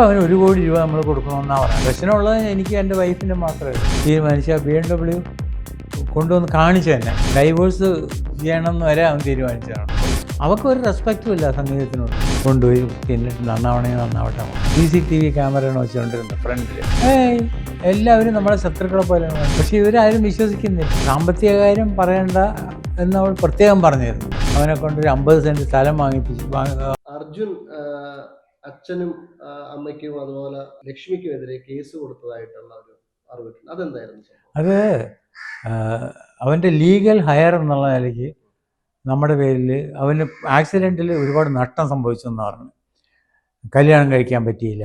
ഇപ്പം അവന് ഒരു കോടി രൂപ നമ്മൾ കൊടുക്കണമെന്നാണ് പറയുന്നത്. പ്രശ്നമുള്ളത് എനിക്ക് എന്റെ വൈഫിന്റെ മാത്രമേ തീരുമാനിച്ച ബി എം ഡബ്ല്യു കൊണ്ടുവന്ന് കാണിച്ചു തന്നെ. ഡൈവേഴ്സ് ചെയ്യണമെന്ന് വരെ അവൻ തീരുമാനിച്ചതാണ്. അവർക്ക് ഒരു റെസ്പെക്റ്റും ഇല്ല സംഗീതത്തിനോട്. കൊണ്ടുപോയി തിന്നിട്ട് നന്നാവണേ നന്നാവട്ടെ സി സി ടി വി ക്യാമറയാണ് വെച്ചുകൊണ്ടിരുന്നത് ഫ്രണ്ടിൽ ഏയ് എല്ലാവരും നമ്മളെ ശത്രുക്കളെ പോലെയാണ് പക്ഷെ ഇവരാരും വിശ്വസിക്കുന്നില്ല. സാമ്പത്തിക കാര്യം പറയണ്ട എന്ന് അവൾ പ്രത്യേകം പറഞ്ഞിരുന്നു. അവനെ കൊണ്ട് ഒരു അമ്പത് സെന്റ് സ്ഥലം വാങ്ങിപ്പിച്ചു അർജുൻ അച്ഛനും അമ്മയ്ക്കും അതുപോലെ ലക്ഷ്മിക്കും എതിരെ കേസ് കൊടുത്തതായിട്ടുള്ള ഒരു അറിവിട്ടുണ്ട്. അതെന്തായിരുന്നു? അത് അവന്റെ ലീഗൽ ഹയർ എന്നുള്ള നിലയ്ക്ക് നമ്മുടെ പേരിൽ അവന് ആക്സിഡന്റിൽ ഒരുപാട് നഷ്ടം സംഭവിച്ചു എന്ന് പറഞ്ഞു കല്യാണം കഴിക്കാൻ പറ്റിയില്ല.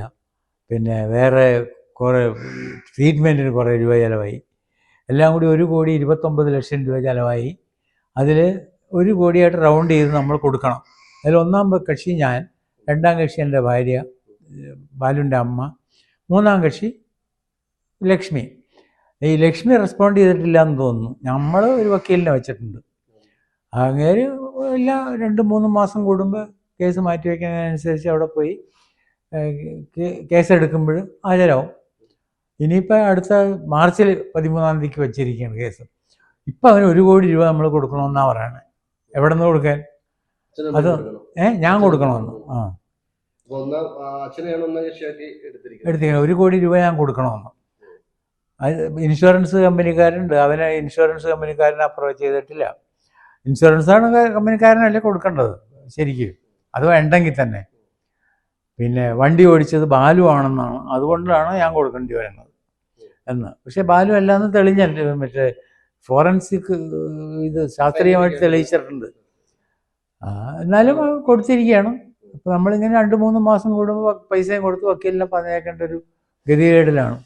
പിന്നെ വേറെ കുറേ ട്രീറ്റ്മെന്റിന് കുറേ രൂപ ചിലവായി. എല്ലാം കൂടി ഒരു കോടി ഇരുപത്തൊമ്പത് ലക്ഷം രൂപ ചിലവായി. അതിൽ ഒരു കോടിയായിട്ട് റൗണ്ട് ചെയ്ത് നമ്മൾ കൊടുക്കണം. അതിൽ ഒന്നാം കക്ഷി ഞാൻ രണ്ടാം കക്ഷി എന്റെ ഭാര്യ ബാലുവിന്റെ അമ്മ. മൂന്നാം കക്ഷി ലക്ഷ്മി. ഈ ലക്ഷ്മി റെസ്പോണ്ട് ചെയ്തിട്ടില്ല എന്ന് തോന്നുന്നു. നമ്മൾ ഒരു വക്കീലിനെ വെച്ചിട്ടുണ്ട്. അങ്ങനെ എല്ലാ രണ്ട് മൂന്ന് മാസം കൂടുമ്പോൾ കേസ് മാറ്റി വയ്ക്കുന്നതിനനുസരിച്ച് അവിടെ പോയി കേസ് എടുക്കുമ്പോൾ ഇനിയിപ്പോൾ അടുത്ത മാർച്ചിൽ പതിമൂന്നാം തീയതിക്ക് വെച്ചിരിക്കുകയാണ് കേസ്. ഇപ്പം അവന് ഒരു കോടി രൂപ നമ്മൾ കൊടുക്കണമെന്നാണ് പറയുന്നത് എവിടെ നിന്ന് കൊടുക്കാൻ? അത് ഏ ഞാൻ കൊടുക്കണമെന്ന്. ആ. എടുത്തിരിക്കുന്നത് ഒരു കോടി രൂപ ഞാൻ കൊടുക്കണമെന്ന്. ഇൻഷുറൻസ് കമ്പനിക്കാരുണ്ട്. അവനെ ഇൻഷുറൻസ് കമ്പനിക്കാരനെ അപ്രോച്ച് ചെയ്തിട്ടില്ല. ഇൻഷുറൻസാണ് കമ്പനിക്കാരനല്ലേ കൊടുക്കേണ്ടത് ശരിക്കും. അത് വേണ്ടെങ്കിൽ തന്നെ. പിന്നെ വണ്ടി ഓടിച്ചത് ബാലു ആണെന്നാണ്. അതുകൊണ്ടാണ് ഞാൻ കൊടുക്കേണ്ടി വരുന്നത് എന്ന്. പക്ഷെ ബാലു അല്ലാന്ന് തെളിഞ്ഞല്ലേ. മറ്റേ ഫോറൻസിക് ഇത് ശാസ്ത്രീയമായിട്ട് തെളിയിച്ചിട്ടുണ്ട്. എന്നാലും കൊടുത്തിരിക്കുകയാണ്. അപ്പോൾ നമ്മളിങ്ങനെ രണ്ട് മൂന്ന് മാസം കൂടുമ്പോൾ പൈസയും കൊടുത്ത് വക്കീലിനെ പറഞ്ഞേക്കേണ്ട ഒരു ഗതികേടിലാണ്.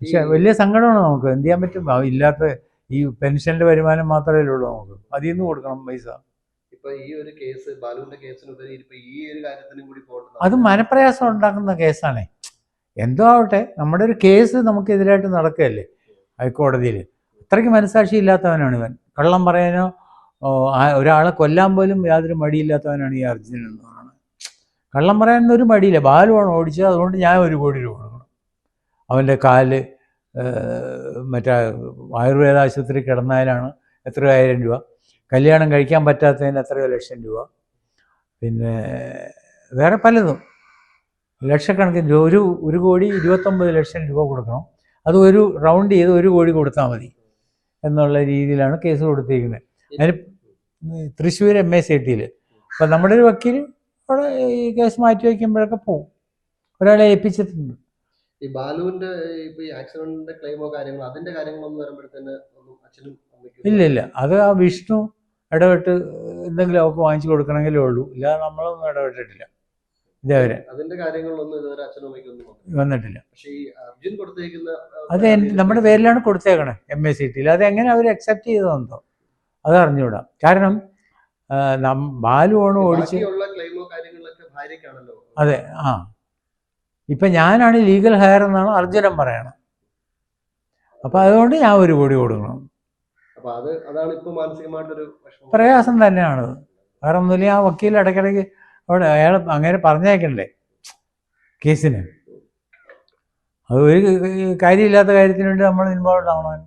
പക്ഷെ വലിയ സങ്കടമാണ് നമുക്ക്. എന്ത് ചെയ്യാൻ പറ്റും? ഇല്ലാത്ത ഈ പെൻഷന്റെ വരുമാനം മാത്രമേ ഉള്ളൂ നമുക്ക്. അതിൽ നിന്ന് കൊടുക്കണം പൈസ. അത് മനപ്രയാസം ഉണ്ടാക്കുന്ന കേസാണേ. എന്തോ ആവട്ടെ നമ്മുടെ ഒരു കേസ് നമുക്കെതിരായിട്ട് നടക്കുകയല്ലേ? ഹൈക്കോടതിയിൽ അത്രയ്ക്ക് മനസാക്ഷി ഇല്ലാത്തവനാണ് ഇവൻ. കള്ളം പറയാനോ ഒരാളെ കൊല്ലാൻ പോലും യാതൊരു മടിയില്ലാത്തവനാണ് ഈ അർജുനൻ എന്ന് പറയുന്നത്. കള്ളം പറയാനൊന്നും ഒരു മടിയില്ല ബാലുവാണ് ഓടിച്ചത്. അതുകൊണ്ട് ഞാൻ ഒരു കോടി രൂപ കൊടുക്കണം. അവന്റെ കാൽ മറ്റേ ആയുർവേദ ആശുപത്രി കിടന്നതിനാണ് എത്രയായിരം രൂപ. കല്യാണം കഴിക്കാൻ പറ്റാത്തതിന് എത്രയോ ലക്ഷം രൂപ. പിന്നെ വേറെ പലതും. ലക്ഷക്കണക്കിന് രൂപ. ഒരു ഒരു കോടി ഇരുപത്തൊമ്പത് ലക്ഷം രൂപ കൊടുക്കണം. അത് ഒരു റൗണ്ട് ചെയ്ത് ഒരു കോടി കൊടുത്താൽ മതി എന്നുള്ള രീതിയിലാണ് കേസ് കൊടുത്തിരിക്കുന്നത്. അതിന് തൃശ്ശൂർ എം എ സി ടിയിൽ അപ്പം നമ്മുടെ ഒരു വക്കീൽ അവിടെ ഈ കേസ് മാറ്റി വയ്ക്കുമ്പോഴൊക്കെ പോകും ഒരാളെ ഏൽപ്പിച്ചിട്ടുണ്ട്. ഈ ബാലുവിന്റെ ഈ ആക്സിഡന്റിന്റെ ക്ലെയിമോ കാര്യങ്ങളോ അതിന്റെ കാര്യങ്ങളൊന്നും വരുമ്പോഴത്തേന് അച്ഛനും ഇല്ല ഇല്ല. അത് ആ വിഷ്ണു ഇടപെട്ട് എന്തെങ്കിലും അവർക്ക് വാങ്ങിച്ചു കൊടുക്കണമെങ്കിലേ ഉള്ളൂ. ഇല്ലാതെ നമ്മളൊന്നും ഇടപെട്ടിട്ടില്ല. ഇതേവരെ. അതിന്റെ കാര്യങ്ങളിലൊന്നും ഇതുവരെ അച്ഛനും അമ്മയ്ക്കും ഒന്നും വന്നിട്ടില്ല. പക്ഷേ ഈ അർജുൻ കൊടുത്തേക്കുന്ന അത് നമ്മുടെ പേരിലാണ് കൊടുത്തേക്കണേ എം എസ് സി ടിയിൽ അത് എങ്ങനെ അവർ അക്സെപ്റ്റ് ചെയ്തതെന്തോ അത് അറിഞ്ഞുകൂടാ. കാരണം ബാലു ഓണം ഓടിച്ച് അതെ ആ. ഇപ്പം ഞാനാണ് ലീഗൽ ഹയർ എന്നാണ് അർജുനൻ പറയണം. അപ്പം അതുകൊണ്ട് ഞാൻ ഒരു കോടി കൊടുക്കണം. പ്രയാസം തന്നെയാണ് വേറെ ഒന്നുമില്ല ആ വക്കീൽ ഇടയ്ക്കിടയ്ക്ക് അവിടെ അയാൾ അങ്ങനെ പറഞ്ഞേക്കണ്ടേ കേസിന്. അത് ഒരു കാര്യമില്ലാത്ത കാര്യത്തിന് വേണ്ടി നമ്മൾ ഇൻവോൾവ് ആവണം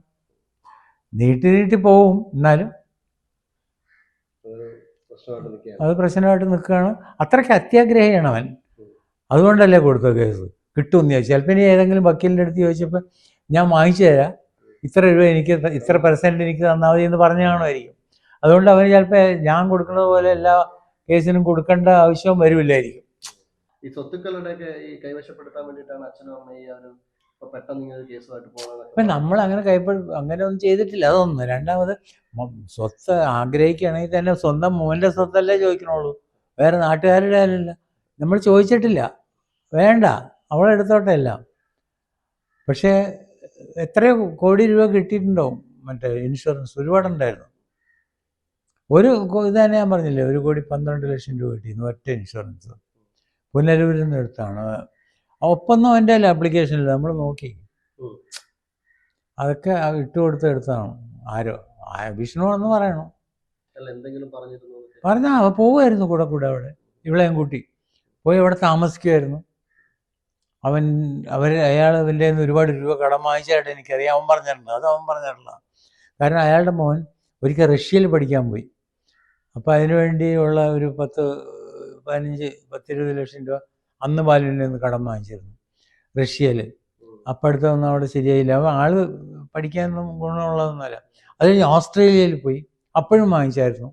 നീട്ടി നീട്ടി പോവും എന്നാലും അത് പ്രശ്നമായിട്ട് നിൽക്കുകയാണ്. അത്രയ്ക്ക് അത്യാഗ്രഹിയാണ് അവൻ. അതുകൊണ്ടല്ലേ കൊടുത്ത കേസ്? കിട്ടുമെന്ന് ചോദിച്ചു. ചിലപ്പോൾ ഇനി ഏതെങ്കിലും വക്കീലിന്റെ അടുത്ത് ചോദിച്ചപ്പോൾ ഞാൻ വാങ്ങിച്ചു തരാം. ഇത്ര രൂപ എനിക്ക് ഇത്ര പെർസെന്റ് എനിക്ക് തന്നാൽ മതി എന്ന് പറഞ്ഞു കാണുമായിരിക്കും. അതുകൊണ്ട് അവന് ചിലപ്പോൾ ഞാൻ കൊടുക്കുന്നത് പോലെ എല്ലാ കേസിനും കൊടുക്കേണ്ട ആവശ്യവും വരുമില്ലായിരിക്കും. ഈ സ്വത്തുക്കളുടെയൊക്കെ ഈ കൈവശപ്പെടുത്താൻ വേണ്ടിയിട്ടാണ് അച്ഛനും അമ്മയും ഈ ഒരു പെട്ടെന്ന് ഇങ്ങനെ കേസുമായിട്ട് നമ്മൾ അങ്ങനെ കൈപ്പഴ അങ്ങനെ ഒന്നും ചെയ്തിട്ടില്ല. അതൊന്നും. രണ്ടാമത് സ്വത്ത് ആഗ്രഹിക്കുകയാണെങ്കിൽ തന്നെ സ്വന്തം മോന്റെ സ്വത്തല്ലേ ചോദിക്കണുള്ളൂ. വേറെ നാട്ടുകാരുടെ അല്ലല്ല നമ്മൾ ചോദിച്ചിട്ടില്ല. വേണ്ട. അവളെടുത്തോട്ടെ എല്ലാം. പക്ഷേ എത്രയോ കോടി രൂപ കിട്ടിയിട്ടുണ്ടാവും മറ്റേ ഇൻഷുറൻസ് ഒരുപാടുണ്ടായിരുന്നു. ഒരു ഇത് തന്നെ ഞാൻ പറഞ്ഞില്ലേ ഒരു കോടി പന്ത്രണ്ട് ലക്ഷം രൂപ കിട്ടിയിരുന്നു ഒറ്റ ഇൻഷുറൻസ്. പുനലൂരിൽ നിന്ന് എടുത്താണ്. ഒപ്പൊന്നും എന്റെ അല്ല ആപ്ലിക്കേഷനില്ല നമ്മൾ നോക്കി. അതൊക്കെ ഇട്ടു കൊടുത്ത് എടുത്തതാണ് ആരോ വിഷ്ണു എന്ന് പറയണു. അവ പോവായിരുന്നു കൂടെ കൂടെ അവിടെ. ഇവളെയും കൂട്ടി. പോയി അവിടെ താമസിക്കുമായിരുന്നു അവൻ അവർ അയാൾ നിന്ന് ഒരുപാട് രൂപ കടം വാങ്ങിച്ചായിട്ട് എനിക്കറിയാം. അവൻ പറഞ്ഞിട്ടുണ്ട്. അത് അവൻ പറഞ്ഞിട്ടില്ല കാരണം അയാളുടെ മോൻ ഒരിക്കൽ റഷ്യയിൽ പഠിക്കാൻ പോയി. അപ്പോൾ അതിനുവേണ്ടിയുള്ള ഒരു പത്ത് പതിനഞ്ച് പത്തിരുപത് ലക്ഷം രൂപ അന്ന് ബാലുവിന്റെ നിന്ന് കടം വാങ്ങിച്ചിരുന്നു റഷ്യയിൽ അപ്പടുത്തൊന്നും അവിടെ ശരിയായില്ല. അപ്പോൾ ആൾ പഠിക്കാനൊന്നും ഗുണമുള്ളതൊന്നുമല്ല. അത് കഴിഞ്ഞ് ഓസ്ട്രേലിയയിൽ പോയി അപ്പോഴും വാങ്ങിച്ചായിരുന്നു.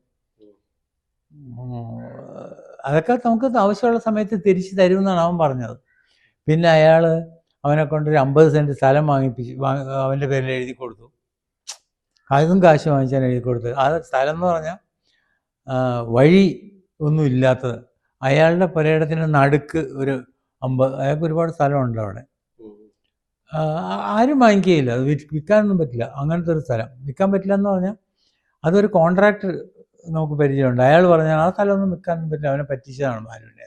അതൊക്കെ നമുക്ക് ആവശ്യമുള്ള സമയത്ത് തിരിച്ച് തരുമെന്നാണ് അവൻ പറഞ്ഞത്. പിന്നെ അയാൾ അവനെ കൊണ്ടൊരു അമ്പത് സെന്റ് സ്ഥലം വാങ്ങിപ്പിച്ച് അവന്റെ പേരിൽ എഴുതി കൊടുത്തു. അതും കാശ് വാങ്ങിച്ചാൽ എഴുതി കൊടുത്തു ആ സ്ഥലം എന്ന് പറഞ്ഞാൽ വഴി ഒന്നും ഇല്ലാത്തത്. അയാളുടെ പുരയിടത്തിന്റെ നടുക്ക് ഒരു അമ്പത് അയാൾക്ക് ഒരുപാട് സ്ഥലമുണ്ട് അവിടെ. ആരും വാങ്ങിക്കുകയില്ല. അത് വിൽക്കാനൊന്നും പറ്റില്ല. അങ്ങനത്തെ ഒരു സ്ഥലം. വിൽക്കാൻ പറ്റില്ല എന്ന് പറഞ്ഞാൽ അതൊരു കോൺട്രാക്ടർ നമുക്ക് പരിചയമുണ്ട്. അയാൾ പറഞ്ഞാൽ ആ സ്ഥലമൊന്നും വിൽക്കാനൊന്നും പറ്റില്ല. അവനെ പറ്റിച്ചതാണ് ആരുടെ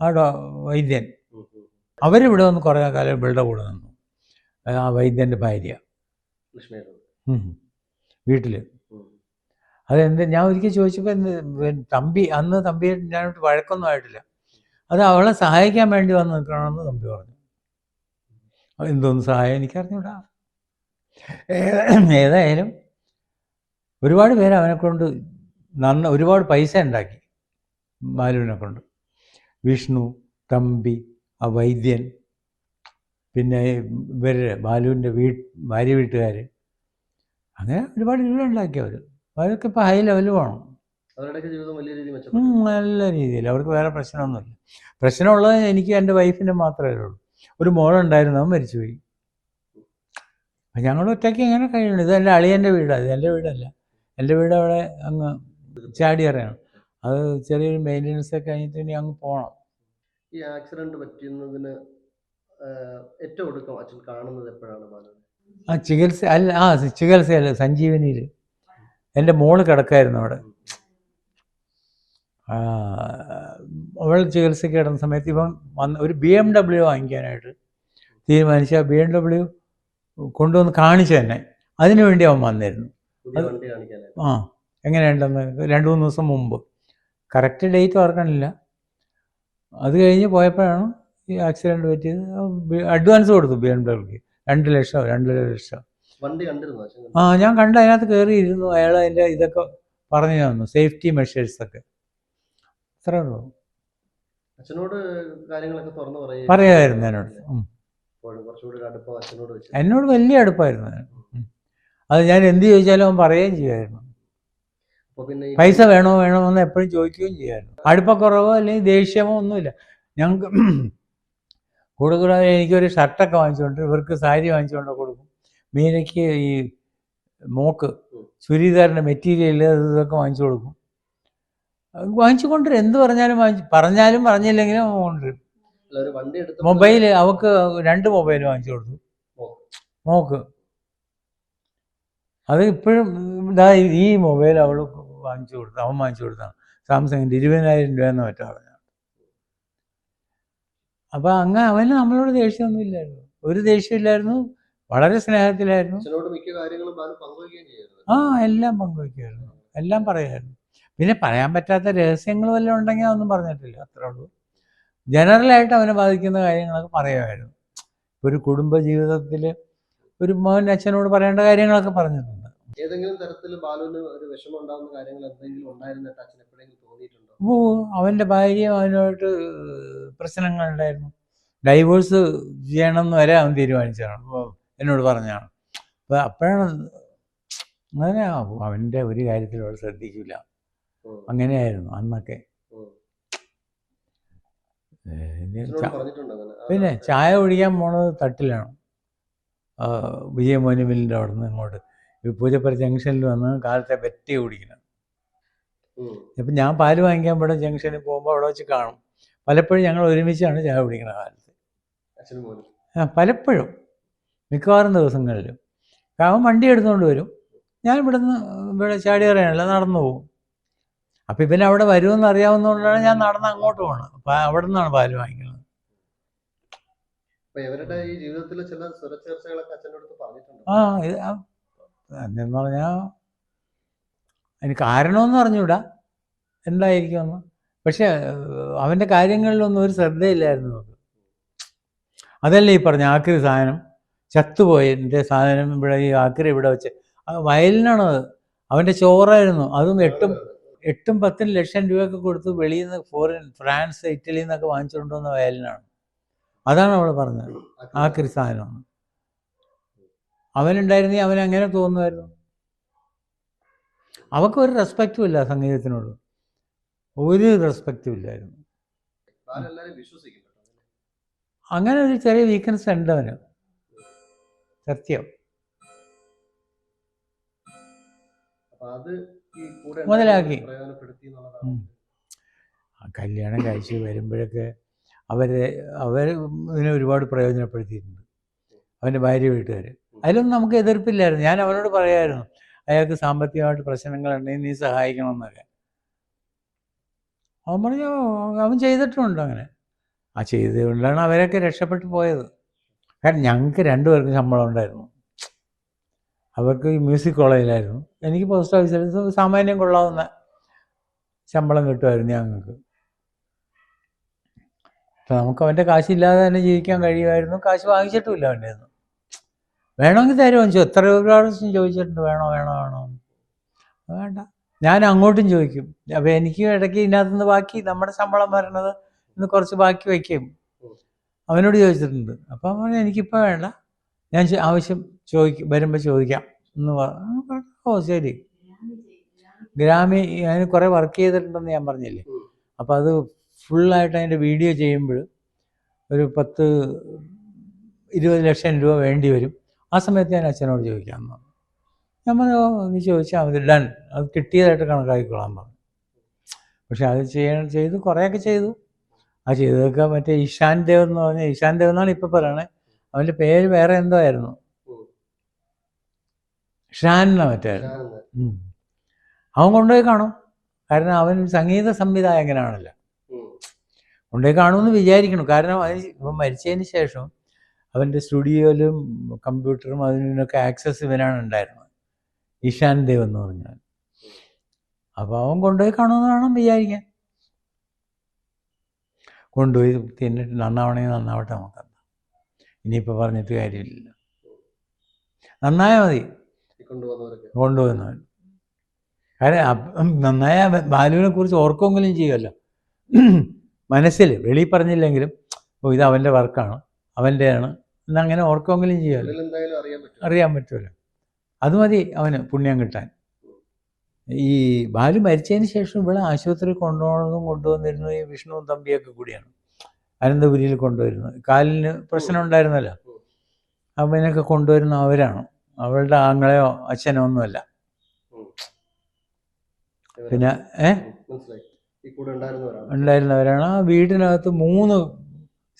ആ ഡോ വൈദ്യൻ. അവരിവിടെ വന്ന് കുറേ കാലം ഇവളുടെ കൂടെ നിന്നു. ആ വൈദ്യന്റെ ഭാര്യ. വീട്ടിൽ അതെന്ത്? ഞാൻ ഒരിക്കൽ ചോദിച്ചപ്പോൾ എന്ത്? തമ്പി അന്ന് തമ്പി ഞാനോട്ട് വഴക്കൊന്നും ആയിട്ടില്ല. അത് അവളെ സഹായിക്കാൻ വേണ്ടി വന്ന് നിൽക്കണമെന്ന് തമ്പി പറഞ്ഞു. എന്തോന്ന് സഹായം എനിക്കറിഞ്ഞൂടാ. ഏതായാലും ഒരുപാട് പേര് അവനെ കൊണ്ട് നന്ന ഒരുപാട് പൈസ ഉണ്ടാക്കി ബാലുവിനെ കൊണ്ട്. വിഷ്ണു തമ്പി ആ വൈദ്യൻ പിന്നെ ഇവർ ബാലുവിന്റെ വീ ഭാര്യ വീട്ടുകാർ അങ്ങനെ ഒരുപാട് രൂപ ഉണ്ടാക്കി അവർ അവരൊക്കെ ഇപ്പോൾ ഹൈ ലെവൽ വേണം നല്ല രീതിയിൽ. അവർക്ക് വേറെ പ്രശ്നമൊന്നുമില്ല. പ്രശ്നമുള്ളത് എനിക്ക് എന്റെ വൈഫിന്റെ മാത്രമേ ഉള്ളൂ. ഒരു മോളുണ്ടായിരുന്നു അവൻ മരിച്ചുപോയി. അപ്പം ഞങ്ങൾ ഒറ്റയ്ക്ക് എങ്ങനെ കഴിയണം? ഇത് എന്റെ അളിയന്റെ വീടാണ് ഇത് എന്റെ വീടല്ല. എന്റെ വീട് അവിടെ അങ്ങ് ചാടിയറയാണ്. അത് ചെറിയൊരു മെയിന്റനൻസ് ഒക്കെ കഴിഞ്ഞിട്ട് ഇനി അങ്ങ് പോകണം ഈ ആക്സിഡന്റ് പറ്റുന്നതിന് ഏറ്റവും ഒടുക്കം അച്ഛൻ കാണുന്നത് എപ്പോഴാണ് ആ ചികിത്സ അല്ല ആ ചികിത്സയല്ല സഞ്ജീവനിയിൽ എന്റെ മോൾ കിടക്കായിരുന്നു അവിടെ. അവൾ ചികിത്സയ്ക്ക് കിടന്ന സമയത്ത് ഇവൻ വന്ന് ഒരു ബി എം ഡബ്ല്യു വാങ്ങിക്കാനായിട്ട് തീരുമാനിച്ച ബി എം ഡബ്ല്യു കൊണ്ടുവന്ന് കാണിച്ചു തന്നെ. അതിനു വേണ്ടി അവൻ വന്നിരുന്നു. ആ എങ്ങനെയുണ്ടെന്ന് രണ്ട് മൂന്ന് ദിവസം മുമ്പ്. കറക്റ്റ് ഡേറ്റ് ഓർക്കണില്ല. അത് കഴിഞ്ഞ് പോയപ്പോഴാണ് ഈ ആക്സിഡന്റ് പറ്റിയത്. അഡ്വാൻസ് കൊടുത്തു ബി എം ഡബ്ല്യൂക്ക് രണ്ട് ലക്ഷം രണ്ടര ലക്ഷം ആ ഞാൻ കണ്ട അതിനകത്ത് കയറിയിരുന്നു അയാൾ അതിന്റെ ഇതൊക്കെ പറഞ്ഞു തന്നു. സേഫ്റ്റി മെഷേഴ്സൊക്കെ അത്രേ ഉള്ളൂ. അച്ഛനോട് കാര്യങ്ങളൊക്കെ തുറന്നു പറയുമായിരുന്നു എന്നോട്. എന്നോട് വലിയ അടുപ്പായിരുന്നു അത് ഞാൻ എന്ത് ചോദിച്ചാലും അവൻ പറയുകയും ചെയ്യുമായിരുന്നു. പൈസ വേണോ വേണോ എന്ന് എപ്പോഴും ചോദിക്കുകയും ചെയ്യായിരുന്നു അടുപ്പക്കുറവോ അല്ലെങ്കിൽ ദേഷ്യമോ ഒന്നുമില്ല. ഞങ്ങൾക്ക് കൂടുതൽ കൂടെ എനിക്കൊരു ഷർട്ടൊക്കെ വാങ്ങിച്ചുകൊണ്ട് ഇവർക്ക് സാരി വാങ്ങിച്ചുകൊണ്ട് കൊടുക്കും. മീനയ്ക്ക് ഈ മോക്ക് ചുരിദാറിന്റെ മെറ്റീരിയൽ ഇതൊക്കെ വാങ്ങിച്ചു കൊടുക്കും. വാങ്ങിച്ചു കൊണ്ടുവരും എന്ത് പറഞ്ഞാലും വാങ്ങിച്ചു പറഞ്ഞാലും പറഞ്ഞില്ലെങ്കിലും കൊണ്ടുവരും. മൊബൈൽ അവക്ക് രണ്ട് മൊബൈൽ വാങ്ങിച്ചു കൊടുത്തു. മോക്ക്. അത് ഇപ്പോഴും ഈ മൊബൈൽ അവൾ വാങ്ങിച്ചു കൊടുത്തു അവൻ വാങ്ങിച്ചു കൊടുത്താണ്. സാംസങ്ങിന്റെ ഇരുപതിനായിരം രൂപ എന്ന് മറ്റോ പറഞ്ഞു അപ്പോൾ അങ്ങ് അവന് നമ്മളോട് ദേഷ്യമൊന്നും ഇല്ലായിരുന്നു ഒരു ദേഷ്യമില്ലായിരുന്നു വളരെ സ്നേഹത്തിലായിരുന്നു. ആ എല്ലാം പങ്കുവയ്ക്കുമായിരുന്നു. എല്ലാം പറയായിരുന്നു. പിന്നെ പറയാൻ പറ്റാത്ത രഹസ്യങ്ങൾ വല്ലതും ഉണ്ടെങ്കിൽ അതൊന്നും പറഞ്ഞിട്ടില്ല അത്രേ ഉള്ളൂ. ജനറലായിട്ട് അവനെ ബാധിക്കുന്ന കാര്യങ്ങളൊക്കെ പറയുമായിരുന്നു. ഒരു കുടുംബ ജീവിതത്തിൽ ഒരു മോൻ അച്ഛനോട് പറയേണ്ട കാര്യങ്ങളൊക്കെ പറഞ്ഞിട്ടുണ്ട്. ഏതെങ്കിലും തരത്തിൽ ബാലുവിന് ഒരു വിഷമം ഉണ്ടാകുന്ന കാര്യങ്ങൾ എന്തെങ്കിലും ഉണ്ടായിരുന്നിട്ട് അച്ഛൻ എപ്പോഴെങ്കിലും തോന്നിയിട്ടുണ്ടോ? ഓ അവന്റെ ഭാര്യയും അവനുമായിട്ട് പ്രശ്നങ്ങളുണ്ടായിരുന്നു. ഡൈവോഴ്സ് ചെയ്യണമെന്ന് വരെ അവൻ തീരുമാനിച്ചതാണ്. അപ്പോൾ എന്നോട് പറഞ്ഞാണ് അപ്പോൾ അപ്പോഴാണ് അങ്ങനെ അവന്റെ ഒരു കാര്യത്തിൽ അവൾ ശ്രദ്ധിക്കില്ല. അങ്ങനെയായിരുന്നു അന്നൊക്കെ. പിന്നെ ചായ ഒഴിക്കാൻ പോണത് തട്ടിലാണ്. ആ, വിജയമോനി മില്ലിന്റെ അവിടെ നിന്ന് ഇങ്ങോട്ട് പൂജപ്പുര ജംഗ്ഷനിൽ വന്ന് കാലത്തെ വെറ്റി കുടിക്കണം. ഇപ്പൊ ഞാൻ പാൽ വാങ്ങിക്കാൻ ഇവിടെ ജംഗ്ഷനിൽ പോകുമ്പോൾ അവിടെ വെച്ച് കാണും. പലപ്പോഴും ഞങ്ങൾ ഒരുമിച്ചാണ് ചായ കുടിക്കുന്ന കാലത്ത്. ആ, പലപ്പോഴും. മിക്കവാറും ദിവസങ്ങളിലും. അവൻ വണ്ടി എടുത്തുകൊണ്ട് വരും. ഞാൻ ഇവിടുന്ന് ഇവിടെ ചാടിയറിയാണല്ലോ നടന്നു പോകും. അപ്പം ഇവൻ അവിടെ വരുമെന്ന് അറിയാവുന്നതുകൊണ്ടാണ് ഞാൻ നടന്ന് അങ്ങോട്ട് പോകണം അപ്പം അവിടെ നിന്നാണ് പാൽ വാങ്ങിക്കുന്നത്. ഇവരുടെ ഈ ജീവിതത്തിലെ ചില സ്വരച്ചേർച്ചകളൊക്കെ അച്ഛന്റെ അടുത്ത് പറഞ്ഞിട്ടുണ്ടോ. ആ ഇത് ആ, എന്നു പറഞ്ഞാൽ അതിന് കാരണമെന്ന് അറിഞ്ഞൂടാ. എന്തായിരിക്കുമെന്ന്. പക്ഷെ അവന്റെ കാര്യങ്ങളിലൊന്നും ഒരു ശ്രദ്ധയില്ലായിരുന്നു നമുക്ക് അതല്ലേ ഈ പറഞ്ഞ ആക്രി സാധനം? ചത്തുപോയി. എന്റെ സാധനം ഇവിടെ ഈ ആക്രി ഇവിടെ വെച്ച്. വയലിനാണ് അവന്റെ ചോറായിരുന്നു. അതും എട്ടും എട്ടും പത്തും ലക്ഷം രൂപയൊക്കെ കൊടുത്ത് വെളിയിൽ നിന്ന് ഫോറിൻ ഫ്രാൻസ് ഇറ്റലിയിൽ നിന്നൊക്കെ വാങ്ങിച്ചുകൊണ്ട് വന്ന വയലിനാണ്. അതാണ് അവൾ പറഞ്ഞത്. ആക്രി സാധനമാണ്. അവനുണ്ടായിരുന്നെങ്കിൽ അവൻ അങ്ങനെ തോന്നുമായിരുന്നു. അവൾക്ക് ഒരു റെസ്പെക്റ്റും ഇല്ല സംഗീതത്തിനോട്. ഒരു റെസ്പെക്റ്റും ഇല്ലായിരുന്നു. അങ്ങനെ ഒരു ചെറിയ വീക്ക്നെസ് ഉണ്ട് അവന് സത്യം. അപ്പൊ അത് ഈ കൂടെ മുതലാക്കി. കല്യാണം കഴിച്ച് വരുമ്പോഴൊക്കെ അവരെ അവർ ഇതിനെ ഒരുപാട് പ്രയോജനപ്പെടുത്തിയിട്ടുണ്ട്. അവന്റെ ഭാര്യ വീട്ടുകാർ അതിലൊന്നും നമുക്ക് എതിർപ്പില്ലായിരുന്നു. ഞാൻ അവനോട് പറയായിരുന്നു അയാൾക്ക് സാമ്പത്തികമായിട്ട് പ്രശ്നങ്ങളുണ്ടെങ്കിൽ നീ സഹായിക്കണമെന്നൊക്കെ. അവൻ പറഞ്ഞു അവൻ ചെയ്തിട്ടുണ്ട് അങ്ങനെ. ആ ചെയ്തുകൊണ്ടാണ് അവരൊക്കെ രക്ഷപ്പെട്ടു പോയത്. കാരണം ഞങ്ങൾക്ക് രണ്ടുപേർക്കും ശമ്പളം ഉണ്ടായിരുന്നു. അവർക്ക് മ്യൂസിക് കോളേജിലായിരുന്നു. എനിക്ക് പോസ്റ്റ് ഓഫീസിൽ സാമാന്യം കൊള്ളാവുന്ന ശമ്പളം കിട്ടുമായിരുന്നു ഞങ്ങൾക്ക്. അപ്പം നമുക്ക് അവന്റെ കാശില്ലാതെ തന്നെ ജീവിക്കാൻ കഴിയുമായിരുന്നു. കാശ് വാങ്ങിച്ചിട്ടുമില്ല അവന്റെ ഒന്നും വേണമെങ്കിൽ തരുമോ ചോ എത്ര പ്രാവശ്യം ചോദിച്ചിട്ടുണ്ട്. വേണോ വേണോ വേണോ വേണ്ട. ഞാൻ അങ്ങോട്ടും ചോദിക്കും. അപ്പം എനിക്ക് ഇടയ്ക്ക് ഇതിനകത്തുനിന്ന് ബാക്കി നമ്മുടെ ശമ്പളം വരണത് ഇന്ന് കുറച്ച് ബാക്കി വയ്ക്കും. അവനോട് ചോദിച്ചിട്ടുണ്ട്. അപ്പം അവൻ എനിക്കിപ്പോൾ വേണ്ട. ഞാൻ ആവശ്യം ചോദിക്കും വരുമ്പോൾ ചോദിക്കാം. എന്ന് പറഞ്ഞു ഓ ശരി. ഗ്രാമി അതിന് കുറേ വർക്ക് ചെയ്തിട്ടുണ്ടെന്ന് ഞാൻ പറഞ്ഞില്ലേ. അപ്പോൾ അത് ഫുള്ളായിട്ട് അതിന്റെ വീഡിയോ ചെയ്യുമ്പോൾ ഒരു പത്ത് ഇരുപത് ലക്ഷം രൂപ വേണ്ടി വരും. ആ സമയത്ത് ഞാൻ അച്ഛനോട് ചോദിക്കാം പറഞ്ഞു. ഞാൻ പറഞ്ഞു "ഓ, നീ ചോദിച്ചാൽ മതി. ഡൺ. അത് കിട്ടിയതായിട്ട് കണക്കാക്കിക്കൊള്ളാൻ പറഞ്ഞു. പക്ഷെ അത് ചെയ്യണം ചെയ്തു കുറേയൊക്കെ ചെയ്തു. ആ ചെയ്തതൊക്കെ മറ്റേ ഇഷാൻ ദേവ് എന്ന് പറഞ്ഞ ഇഷാൻ ദേവ് എന്നാണ് ഇപ്പൊ പറയണേ. അവന്റെ പേര് വേറെ എന്തോ ആയിരുന്നു. ഷാൻ മറ്റേ. അവൻ കൊണ്ടുപോയി കാണും. കാരണം അവൻ സംഗീത സംവിധായകനാണല്ലോ. കൊണ്ടുപോയി കാണുമെന്ന് വിചാരിക്കണം കാരണം അതിന് ഇവൻ മരിച്ചതിന് ശേഷം അവന്റെ സ്റ്റുഡിയോയിലും കമ്പ്യൂട്ടറും അതിനൊക്കെ ആക്സസ് ഇവനാണ് ഉണ്ടായിരുന്നത്. ഇഷാൻ ദേവ് എന്ന് പറഞ്ഞാൽ. അപ്പോൾ അവൻ കൊണ്ടുപോയി കാണുമെന്ന് വേണം വിചാരിക്കാൻ. കൊണ്ടുപോയി തിന്നിട്ട് നന്നാവണമെങ്കിൽ നന്നാവട്ടെ നമുക്കെന്താ ഇനിയിപ്പോൾ പറഞ്ഞിട്ട് കാര്യമില്ല നന്നായാൽ മതി. കൊണ്ടുപോകുന്നവർ കാര്യം നന്നായ ബാലുവിനെ കുറിച്ച് ഓർക്കുമെങ്കിലും ചെയ്യുമല്ലോ. മനസ്സിൽ വെളിയിൽ പറഞ്ഞില്ലെങ്കിലും ഓ ഇത് അവന്റെ വർക്കാണ് അവന്റെയാണ് എന്നങ്ങനെ ഓർക്കുമെങ്കിലും ചെയ്യുമല്ലോ. അറിയാൻ പറ്റുമല്ലോ. അത് മതി അവന് പുണ്യം കിട്ടാൻ. ഈ ബാലു മരിച്ചതിന് ശേഷം ഇവിടെ ആശുപത്രിയിൽ കൊണ്ടുപോകുന്നതും കൊണ്ടുവന്നിരുന്നു ഈ വിഷ്ണുവും തമ്പിയൊക്കെ കൂടിയാണ്. അനന്തപുരിയിൽ കൊണ്ടുവരുന്നു. കാലിന് പ്രശ്നം ഉണ്ടായിരുന്നല്ലോ. അപ്പം ഇതിനൊക്കെ കൊണ്ടുവരുന്ന അവരാണ്. അവളുടെ ആങ്ങളെയോ അച്ഛനോ ഒന്നുമല്ല. പിന്നെ ഏ? ഉണ്ടായിരുന്നവരാണ്? ആ വീടിനകത്ത് മൂന്ന്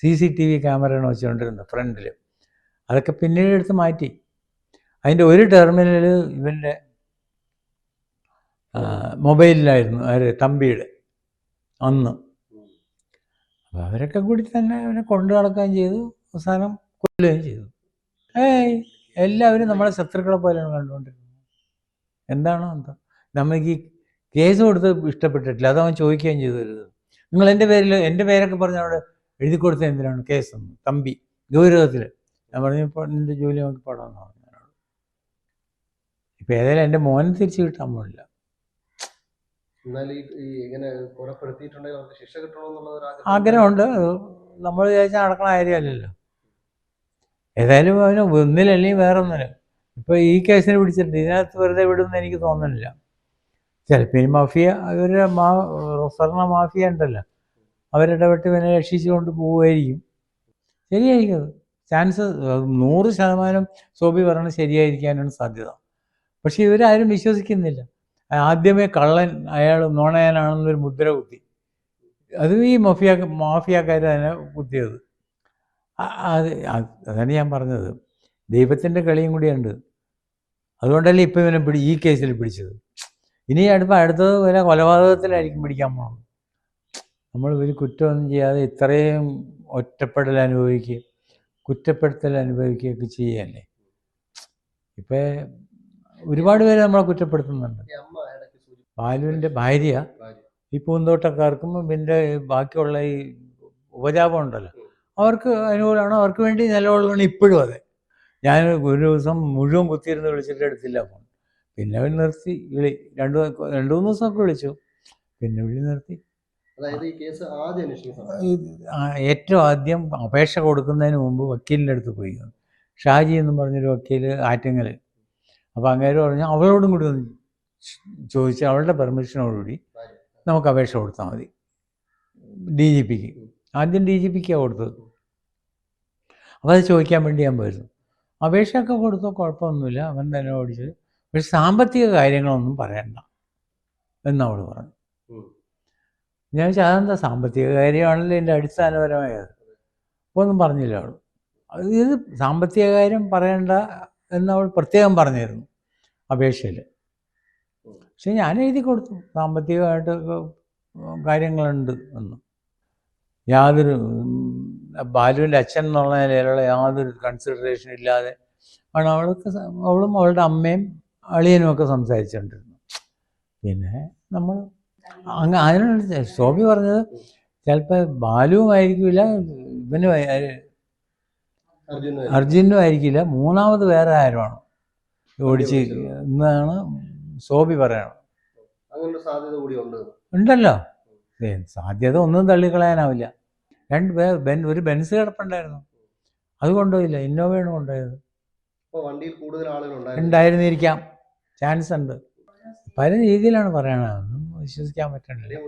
സി സി ടി വി ക്യാമറയാണ് വെച്ചുകൊണ്ടിരുന്നത് ഫ്രണ്ടിൽ അതൊക്കെ പിന്നീട് എടുത്ത് മാറ്റി. അതിന്റെ ഒരു ടെർമിനൽ ഇവന്റെ മൊബൈലിലായിരുന്നു ആര് തമ്പിയുടെ അന്ന്. അപ്പോൾ അവരൊക്കെ കൂടി തന്നെ അവനെ കൊണ്ടു നടക്കുകയും ചെയ്തു. അവസാനം കൊല്ലുകയും ചെയ്തു. ഏയ് എല്ലാവരും നമ്മളെ ശത്രുക്കളെ പോലെയാണ് കണ്ടുകൊണ്ടിരുന്നത്. എന്താണോ എന്താ. നമുക്ക് ഈ കേസ് കൊടുത്ത് ഇഷ്ടപ്പെട്ടിട്ടില്ല. അത് അവൻ ചോദിക്കുകയും ചെയ്തു തരുത് നിങ്ങൾ എന്റെ പേരിൽ എന്റെ പേരൊക്കെ പറഞ്ഞ അവിടെ എഴുതി കൊടുത്ത എന്തിനാണ്? കേസെന്ന്. തമ്പി ഗൗരവത്തിൽ ഞാൻ പറഞ്ഞു ഇപ്പോൾ എന്റെ ജോലി നമുക്ക് പാടാമെന്ന് പറഞ്ഞു ഇപ്പം ഏതായാലും എന്റെ മോനെ തിരിച്ചു കിട്ടാൻ പോണില്ല ആഗ്രഹമുണ്ട്. നമ്മൾ വിചാരിച്ചാൽ നടക്കണ കാര്യമല്ലല്ലോ. ഏതായാലും അവന് ഒന്നിലല്ലെങ്കിൽ വേറെ ഇപ്പോൾ ഈ കേസിനെ പിടിച്ചിട്ടുണ്ട്. ഇതിനകത്ത് വെറുതെ വിടുമെന്ന് എനിക്ക് തോന്നുന്നില്ല. ചിലപ്പോൾ ഈ മാഫിയ അവരുടെ മാ റൊസറിന മാഫിയ ഉണ്ടല്ലോ. അവരിടപെട്ട് ഇവനെ രക്ഷിച്ചുകൊണ്ട് പോവുമായിരിക്കും. ശരിയായിരിക്കും അത്. ചാൻസ് നൂറ് ശതമാനം സോബി പറഞ്ഞ് ശരിയായിരിക്കാനാണ് സാധ്യത. പക്ഷേ ഇവരാരും വിശ്വസിക്കുന്നില്ല. ആദ്യമേ കള്ളൻ അയാൾ നോണയനാണെന്നൊരു മുദ്ര കുത്തി. അത് ഈ മഫിയ മാഫിയക്കാർ തന്നെ കുത്തിയത്. അത് അത് അതാണ് ഞാൻ പറഞ്ഞത്. ദൈവത്തിന്റെ കളിയും കൂടിയുണ്ട്. അതുകൊണ്ടല്ലേ ഇപ്പം ഇവനെ പിടി ഈ കേസിൽ പിടിച്ചത്. ഇനി അടുപ്പം അടുത്തത് വരെ കൊലപാതകത്തിലായിരിക്കും പിടിക്കാൻ പോകണം നമ്മൾ ഒരു കുറ്റമൊന്നും ചെയ്യാതെ ഇത്രയും ഒറ്റപ്പെടൽ അനുഭവിക്കുക കുറ്റപ്പെടുത്തൽ അനുഭവിക്കുകയൊക്കെ ചെയ്യല്ലേ ഇപ്പം ഒരുപാട് പേര് നമ്മളെ കുറ്റപ്പെടുത്തുന്നുണ്ട് ഈ അമ്മ ഇടയ്ക്ക് സൂചി ബാലുവിന്റെ ഭാര്യ ഈ പൂന്തോട്ടക്കാർക്കും പിന്നെ ബാക്കിയുള്ള ഈ ഉപജാപം ഉണ്ടല്ലോ. അവർക്ക് അനുകൂലമാണ് അവർക്ക് വേണ്ടി നിലകൊള്ളണം ഇപ്പോഴും അതെ. ഞാൻ ഒരു ദിവസം മുഴുവൻ കുത്തിയിരുന്ന് വിളിച്ചിട്ട് എടുത്തില്ല ഫോൺ പിന്നെ അവൻ നിർത്തി വിളി രണ്ട് രണ്ട് മൂന്ന് ദിവസമൊക്കെ വിളിച്ചു. പിന്നെ വിളി നിർത്തി. ഏറ്റവും ആദ്യം അപേക്ഷ കൊടുക്കുന്നതിന് മുമ്പ് വക്കീലിന്റെ അടുത്ത് പോയി. ഷാജി എന്ന് പറഞ്ഞൊരു വക്കീൽ ആറ്റിങ്ങൽ അപ്പോൾ അങ്ങേര് പറഞ്ഞു അവളോടും കൂടി ഒന്ന് ചോദിച്ച് അവളുടെ പെർമിഷനോടുകൂടി നമുക്ക് അപേക്ഷ കൊടുത്താൽ മതി. ഡി ജി പിക്ക്. ആദ്യം ഡി ജി പിക്കാണ് കൊടുത്തത്. അപ്പോൾ അത് ചോദിക്കാൻ വേണ്ടി ഞാൻ പോയിരുന്നു. അപേക്ഷയൊക്കെ കൊടുത്തോ കുഴപ്പമൊന്നുമില്ല. അവൻ തന്നെ ഓടിച്ചത് പക്ഷെ സാമ്പത്തിക കാര്യങ്ങളൊന്നും പറയണ്ട എന്നവൾ പറഞ്ഞു. ഞാൻ വെച്ചാൽ അതെന്താ സാമ്പത്തിക കാര്യമാണല്ലോ എന്റെ അടിസ്ഥാനപരമായത്? അപ്പോൾ ഒന്നും പറഞ്ഞില്ല അവൾ ഇത് സാമ്പത്തിക കാര്യം പറയണ്ട എന്നവൾ പ്രത്യേകം പറഞ്ഞിരുന്നു അപേക്ഷയിൽ. പക്ഷെ ഞാൻ എഴുതി കൊടുത്തു. സാമ്പത്തികമായിട്ട് കാര്യങ്ങളുണ്ട് എന്ന്. യാതൊരു ബാലുവിന്റെ അച്ഛൻ എന്നുള്ള നിലയിലുള്ള യാതൊരു കൺസിഡറേഷൻ ഇല്ലാതെ ആണ് അവൾക്ക് അവളും അവളുടെ അമ്മയും അളിയനും ഒക്കെ സംസാരിച്ചുകൊണ്ടിരുന്നു പിന്നെ നമ്മൾ അങ്ങ് അതിനുള്ള ശോഭി പറഞ്ഞത് ചിലപ്പോൾ ബാലുവുമായിരിക്കില്ല ഇവനും അർജുന ആയിരിക്കില്ല മൂന്നാമത് വേറെ ആരുമാണ് ഓടിച്ച് എന്നാണ് സോബി പറയണം. ഉണ്ടല്ലോ. സാധ്യത ഒന്നും തള്ളിക്കളയാനാവില്ല. രണ്ട് പേർ ബെൻ ഒരു ബെൻസ് കിടപ്പുണ്ടായിരുന്നു. അത് കൊണ്ടുപോയില്ല ഇന്നോവയാണ് കൊണ്ടുപോയത്. വണ്ടിയിൽ കൂടുതൽ ആളുകൾ ഉണ്ടായിരുന്നിരിക്കാം. ചാൻസ് ഉണ്ട്. പല രീതിയിലാണ് പറയണത്. വിശ്വസിക്കാൻ പറ്റണില്ല. അതേ